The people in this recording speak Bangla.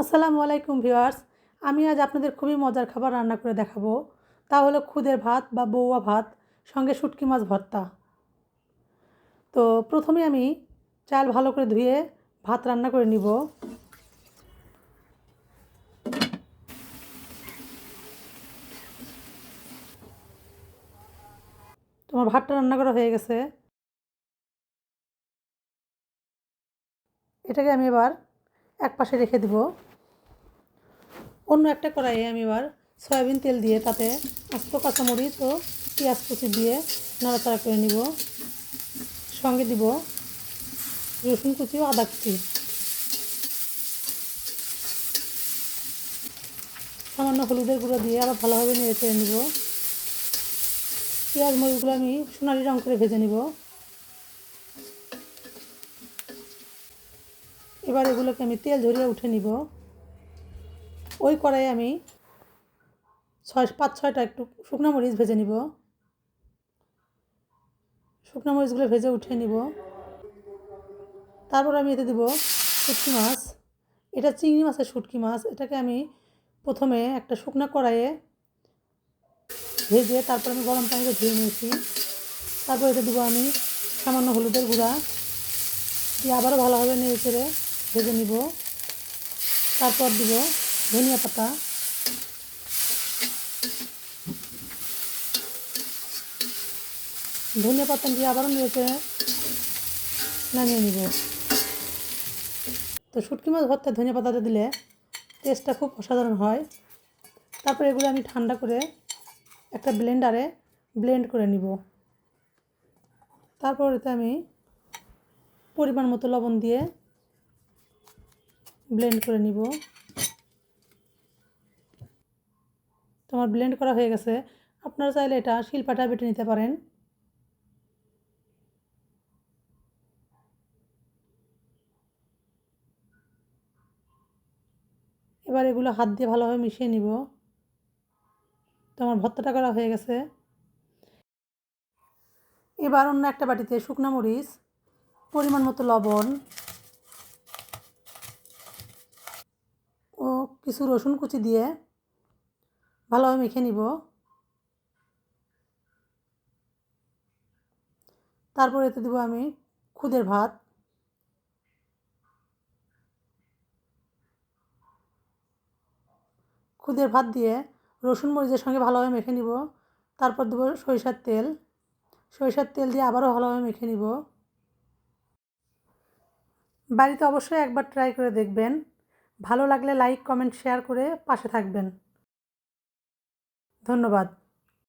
আসসালামু আলাইকুম ভিউয়ার্স। আমি আজ আপনাদের খুবই মজার খাবার রান্না করে দেখাবো। তা হলো খুদের ভাত বা বৌয়া ভাত, সঙ্গে শুটকি মাছ ভর্তা। তো প্রথমে আমি চাল ভালো করে ধুয়ে ভাত রান্না করে নিব। তোমার ভাতটা রান্না করা হয়ে গেছে। এটাকে আমি এবার এক পাশে রেখে দেব। অন্য একটা কড়াইয়ে আমি এবার সয়াবিন তেল দিয়ে তাতে আস্ত কাঁচামরিচ ও পেঁয়াজ কুচি দিয়ে নাড়াচাড়া করে নিব। সঙ্গে দিব রসুন কুচি ও আদা কুচি। সামান্য হলুদের গুঁড়ো দিয়ে আবার ভালোভাবে নেড়ে চেড়ে নিব। পেঁয়াজ মরিচগুলো আমি সোনালি রঙ করে ভেজে নিব। এবার এগুলোকে আমি তেল ঝরিয়ে উঠে নিব। ওই কড়াইয়ে আমি ছয়, পাঁচ, ছয়টা একটু শুকনো মরিচ ভেজে নিব। শুকনো মরিচগুলো ভেজে উঠে নিব। তারপর আমি এতে দেবো শুটকি মাছ। এটা চিংড়ি মাছের শুটকি মাছ। এটাকে আমি প্রথমে একটা শুকনো কড়াইয়ে ভেজে তারপর আমি গরম পানিতে ধুয়ে নিয়েছি। তারপর এতে দেবো আমি সামান্য হলুদের গুঁড়া। দিয়ে আবারও ভালোভাবে নেড়ে চেড়ে ভেজে নিব। তারপর দিব ধনিয়া পাতা। ধনিয়া পাতা দিয়ে আবারও চেড়ে নামিয়ে নিব। তো শুটকি মাছ ভর্তায় ধনিয়া পাতাটা দিলে টেস্টটা খুব অসাধারণ হয়। তারপর এগুলো আমি ঠান্ডা করে একটা ব্লেন্ডারে ব্লেন্ড করে নিব। তারপর এতে আমি পরিমাণ মতো লবণ দিয়ে ব্লেন্ড করে নিব। তোমার ব্লেন্ড করা হয়ে গেছে, আপনারা চাইলে এটা শিলপাটা বেটে নিতে পারেন। এবার এগুলো হাত দিয়ে ভালোভাবে মিশিয়ে নিব। তোমার ভর্তাটা করা হয়ে গেছে। এবার অন্য একটা বাটিতে শুকনো মরিচ, পরিমাণ মতো লবণ ও কিছু রসুন কুচি দিয়ে ভালোভাবে মেখে নিব। তারপর এতে দেবো আমি খুদের ভাত। খুদের ভাত দিয়ে রসুন মরিচের সঙ্গে ভালোভাবে মেখে নিব। তারপর দেবো সরিষার তেল। সরিষার তেল দিয়ে আবারও ভালোভাবে মেখে নিব। বাড়িতে অবশ্যই একবার ট্রাই করে দেখবেন। ভালো লাগলে লাইক, কমেন্ট, শেয়ার করে পাশে থাকবেন। ধন্যবাদ।